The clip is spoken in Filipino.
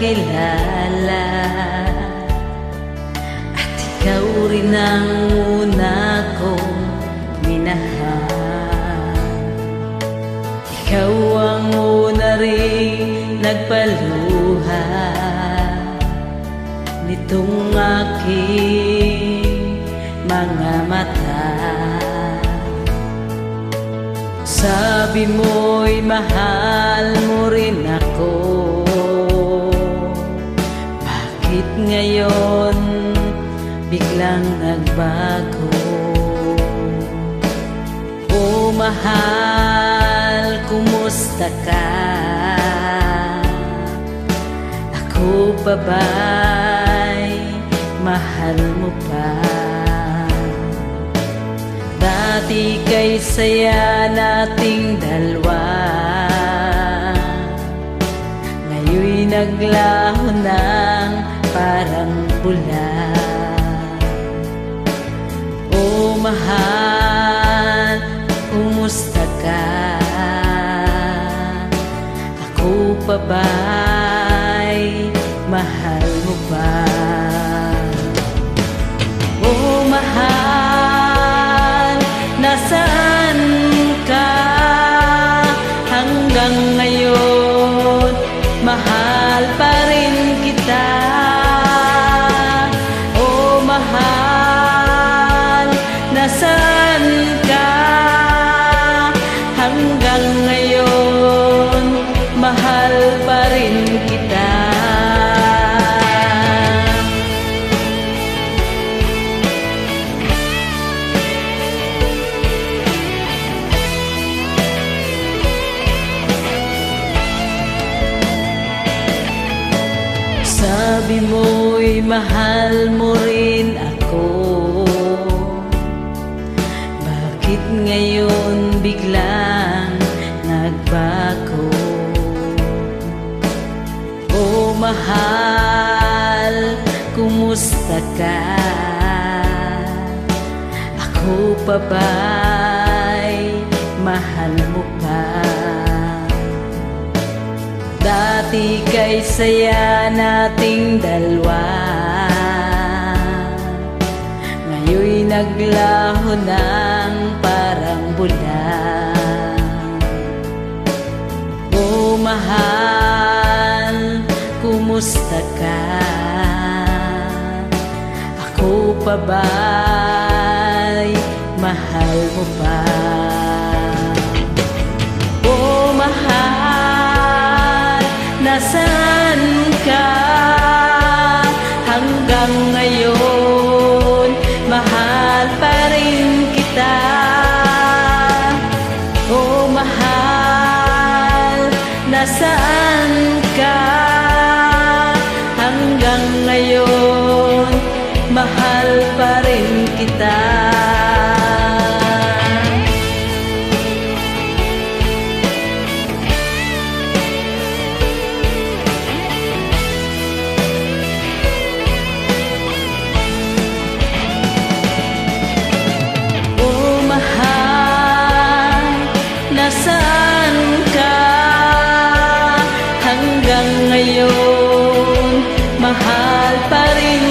kilala At ikaw rin ang una kong minahal. Ikaw ang una rin nagpaluha Nitong aking mga mata. Sabi mo'y mahal mo rin ako ngayon biglang nagbago? O mahal, kumusta ka? Ako pa ba'y mahal mo pa? Dati kay saya nating dalawa Ngayon'y naglaho ng parang bula O mahal, kumusta ka? Ako pa ba'y mahal mo pa? Oh mahal, nasaan ka hanggang ngayon? Sabi mo'y mahal mo rin ako Bakit ngayon biglang nagbago? O mahal, kumusta ka? Ako pa ba'y mahal mo pa? Dati kay saya nating dalawa Ngayon'y naglaho ng parang bula O mahal, kumusta ka? Ako pa ba'y mahal mo pa? Mahal pa ngayon Mahal pa rin